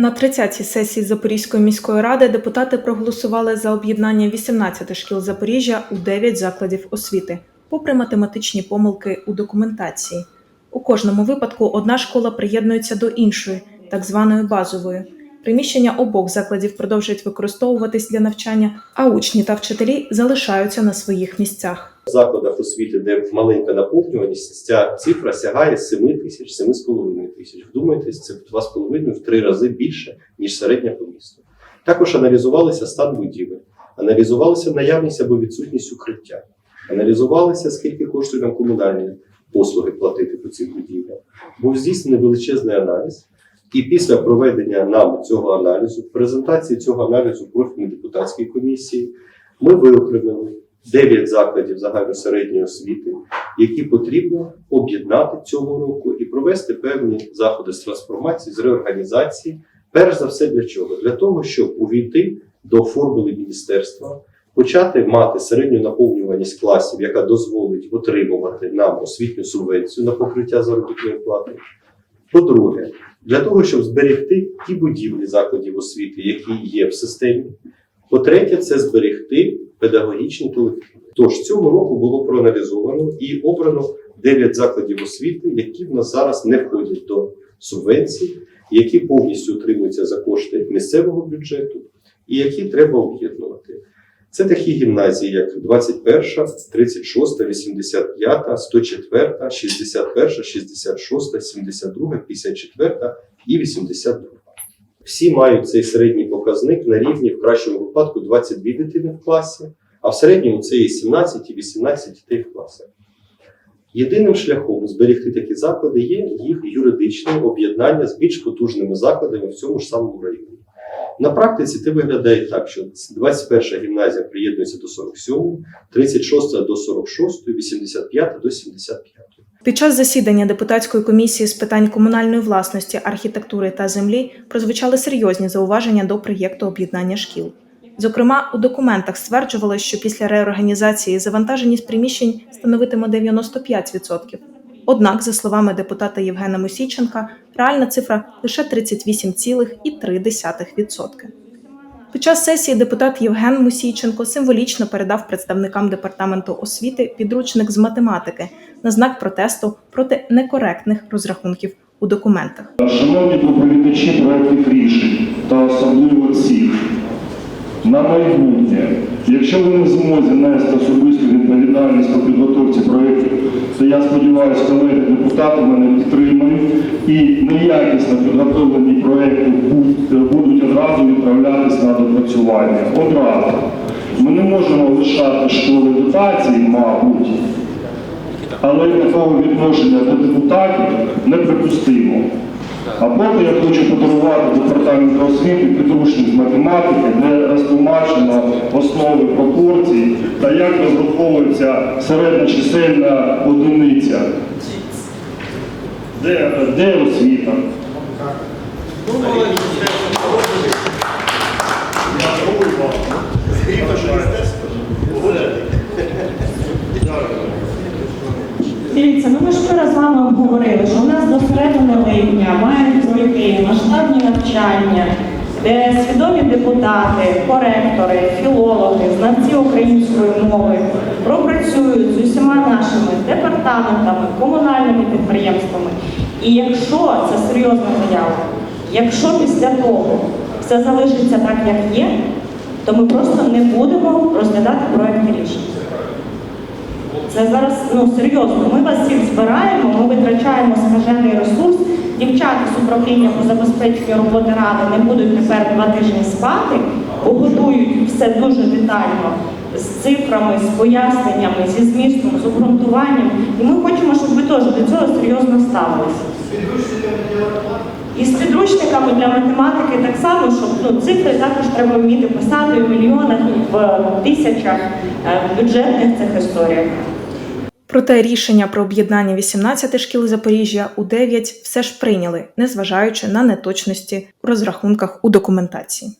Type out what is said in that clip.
На 30-й сесії Запорізької міської ради депутати проголосували за об'єднання 18 шкіл Запоріжжя у 9 закладів освіти, попри математичні помилки у документації. У кожному випадку одна школа приєднується до іншої, так званої базової. Приміщення обох закладів продовжують використовуватись для навчання, а учні та вчителі залишаються на своїх місцях. В закладах освіти, де маленька наповнюваність, ця цифра сягає 7 тисяч, 7,5 тисяч. Вдумайтесь, це в 2,5 в 3 рази більше, ніж середня по місту. Також аналізувалися стан будівель, аналізувалася наявність або відсутність укриття, аналізувалося, скільки коштує нам комунальні послуги платити по цих будівлях. Був здійснений величезний аналіз. І після проведення нам цього аналізу, презентації цього аналізу профільній депутатській комісії, ми виокремили 9 закладів загальносередньої освіти, які потрібно об'єднати цього року і провести певні заходи з трансформації, з реорганізації. Перш за все для чого? Для того, щоб увійти до формули міністерства, почати мати середню наповнюваність класів, яка дозволить отримувати нам освітню субвенцію на покриття заробітної плати. По-друге, для того, щоб зберегти ті будівлі закладів освіти, які є в системі. По-третє, це зберегти педагогічні колективи. Тож цього року було проаналізовано і обрано 9 закладів освіти, які в нас зараз не входять до субвенцій, які повністю утримуються за кошти місцевого бюджету, і які треба об'єднувати. Це такі гімназії, як 21, 36, 85, 104, 61, 66, 72, 54 і 82. Всі мають цей середній показник на рівні в кращому випадку 22 дитини в класі, а в середньому це і 17 і 18 дітей в класах. Єдиним шляхом зберегти такі заклади є їх юридичне об'єднання з більш потужними закладами в цьому ж самому районі. На практиці це виглядає так, що 21 гімназія приєднується до 47, 36 до 46, 85 до 75. Під час засідання депутатської комісії з питань комунальної власності, архітектури та землі прозвучали серйозні зауваження до проєкту об'єднання шкіл. Зокрема, у документах стверджувалось, що після реорганізації завантаженість приміщень становитиме 95%. Однак, за словами депутата Євгена Мосійченка, реальна цифра лише 38,3%. Під час сесії депутат Євген Мусійченко символічно передав представникам департаменту освіти підручник з математики на знак протесту проти некоректних розрахунків у документах. Шановні доповідачі проєктів рішень та особливо цих, на майбутнє, якщо ви не змозі нести особисту відповідальність по підготовці проєктів, то я сподіваюся, колеги депутати мене підтримують і неякісно підготовлені допрацювання. Одразу. Ми не можемо лишати школи дотацій, мабуть, але такого відношення до депутатів неприпустимо. А поки я хочу подарувати департаменту освіти підручник з математики, де розтлумачено основи пропорцій та як розраховується середня чисельна одиниця. Де, де освіта? Дивіться, ну ми ж вчора з вами обговорили, що у нас до середини липня мають пройти масштабні навчання, де свідомі депутати, коректори, філологи, знавці української мови пропрацюють з усіма нашими департаментами, комунальними підприємствами. І якщо це серйозна заява, якщо після того все залишиться так, як є, то ми просто не будемо розглядати проекти рішень. Це зараз ну серйозно. Ми вас всіх збираємо, ми витрачаємо скажений ресурс. Дівчата з управління по забезпеченню роботи ради не будуть тепер два тижні спати, готують все дуже детально з цифрами, з поясненнями, зі змістом, з обґрунтуванням. І ми хочемо, щоб ви теж до цього серйозно ставилися. І з підручниками для математики так само, щоб ну, цифри також треба вміти писати в мільйонах, в тисячах е, в бюджетних цих історіях. Проте рішення про об'єднання 18 шкіл Запоріжжя у 9 все ж прийняли, незважаючи на неточності у розрахунках у документації.